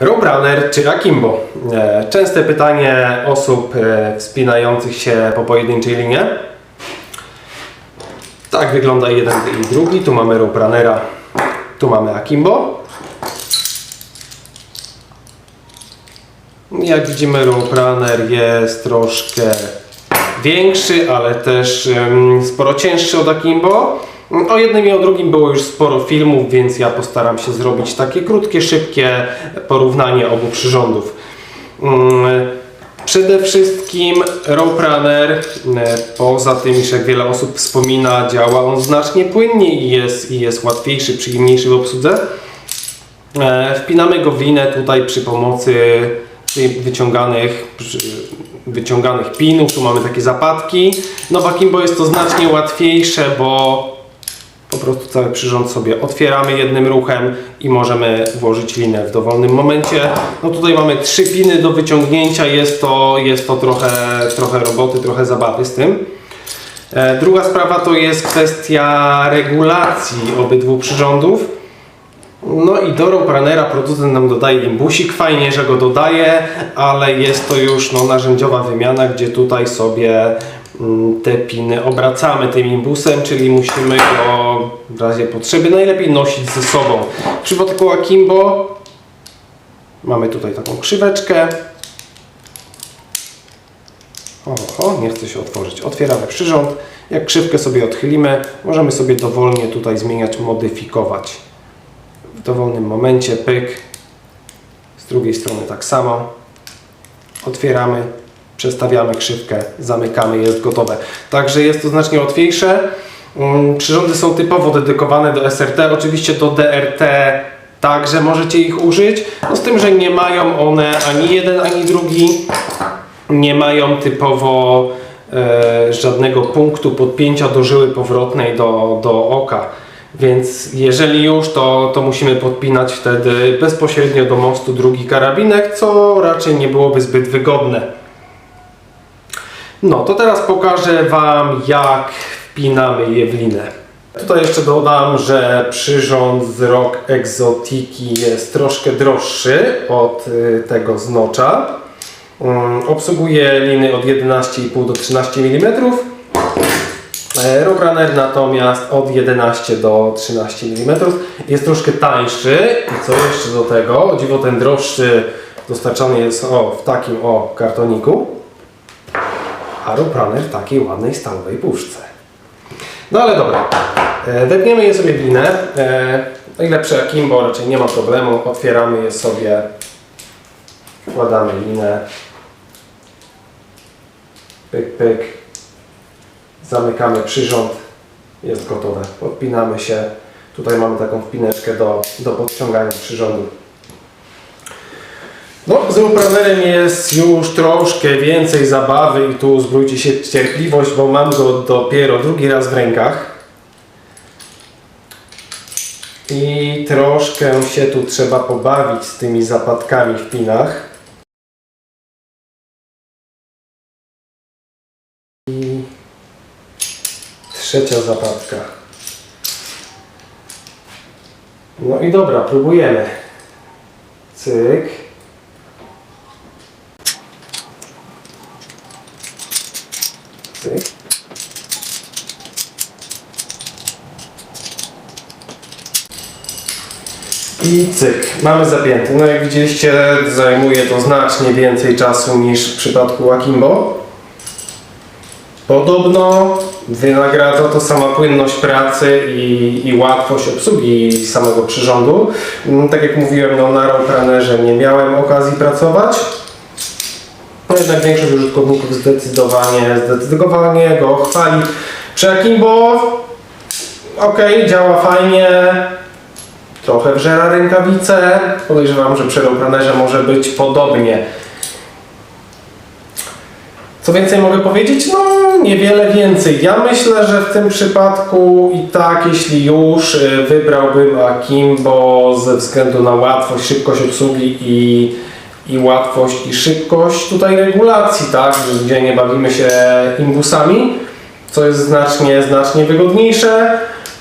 Roadrunner czy Akimbo? E, Częste pytanie osób e, wspinających się po pojedynczej linie. Tak wygląda jeden i drugi. Tu mamy Roadrunnera, tu mamy Akimbo. Jak widzimy Roadrunner jest troszkę większy, ale też sporo cięższy od Akimbo. O jednym i o drugim było już sporo filmów, więc ja postaram się zrobić takie krótkie, szybkie porównanie obu przyrządów. Mm, Przede wszystkim Rope Runner, e, poza tym, iż jak wiele osób wspomina, działa on znacznie płynniej i jest, i jest łatwiejszy, przyjemniejszy w obsłudze. E, Wpinamy go w linę tutaj przy pomocy wyciąganych, wyciąganych pinów. Tu mamy takie zapadki. No w Akimbo jest to znacznie łatwiejsze, bo po prostu cały przyrząd sobie otwieramy jednym ruchem i możemy włożyć linę w dowolnym momencie. No tutaj mamy trzy piny do wyciągnięcia, jest to, jest to trochę, trochę roboty, trochę zabawy z tym. E, Druga sprawa to jest kwestia regulacji obydwu przyrządów. No i do Roadrunnera producent nam dodaje imbusik, fajnie, że go dodaje, ale jest to już no, narzędziowa wymiana, gdzie tutaj sobie te piny obracamy tym imbusem, czyli musimy go w razie potrzeby najlepiej nosić ze sobą. W przypadku Akimbo mamy tutaj taką krzyweczkę. Oho, nie chce się otworzyć. Otwieramy przyrząd. Jak krzywkę sobie odchylimy, możemy sobie dowolnie tutaj zmieniać, modyfikować w dowolnym momencie, pyk. Z drugiej strony tak samo. Otwieramy, przestawiamy krzywkę, zamykamy, jest gotowe. Także jest to znacznie łatwiejsze. Mm, Przyrządy są typowo dedykowane do SRT, oczywiście do DRT także możecie ich użyć. No z tym, że nie mają one ani jeden, ani drugi. Nie mają typowo e, żadnego punktu podpięcia do żyły powrotnej do, do oka. Więc jeżeli już, to, to musimy podpinać wtedy bezpośrednio do mostu drugi karabinek, co raczej nie byłoby zbyt wygodne. No to teraz pokażę Wam jak wpinamy je w linę. Tutaj jeszcze dodam, że przyrząd z Rock Exotiki jest troszkę droższy od y, tego z Nocza. Mm, Obsługuje liny od 11,5 do 13 mm. Roadrunner natomiast od 11 do 13 mm jest troszkę tańszy i co jeszcze do tego, o dziwo ten droższy dostarczany jest o, w takim o kartoniku, a Roadrunner w takiej ładnej stalowej puszce. No ale dobra, e, wepniemy je sobie w linę, e, no i lepsze Akimbo raczej nie ma problemu, otwieramy je sobie, wkładamy linę, pyk pyk, zamykamy przyrząd, jest gotowe. Podpinamy się. Tutaj mamy taką wpineczkę do, do podciągania przyrządu. No, z Rupranerem jest już troszkę więcej zabawy i tu uzbrójcie się cierpliwość, bo mam go dopiero drugi raz w rękach. I troszkę się tu trzeba pobawić z tymi zapadkami w pinach. Trzecia zapadka. No i dobra, próbujemy. Cyk. I cyk, mamy zapięty. No jak widzieliście, zajmuje to znacznie więcej czasu niż w przypadku Akimbo. Podobno wynagradza to sama płynność pracy i, i łatwość obsługi samego przyrządu. Mm, Tak jak mówiłem, no, na Roadrunnerze nie miałem okazji pracować. No jednak większość użytkowników zdecydowanie, zdecydowanie go chwali. Przy Akimbo ok, działa fajnie, trochę wżera rękawice. Podejrzewam, że przy Roadrunnerze może być podobnie. Co więcej mogę powiedzieć? No, niewiele więcej. Ja myślę, że w tym przypadku i tak, jeśli już y, wybrałbym Akimbo ze względu na łatwość, szybkość obsługi i, i łatwość i szybkość tutaj regulacji, tak? Gdzie nie bawimy się imbusami, co jest znacznie, znacznie wygodniejsze.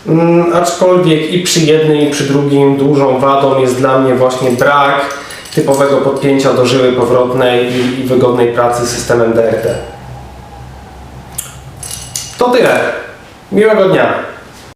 Mm, aczkolwiek i przy jednym i przy drugim dużą wadą jest dla mnie właśnie brak typowego podpięcia do żyły powrotnej i, i wygodnej pracy z systemem DRT. To tyle. Miłego dnia.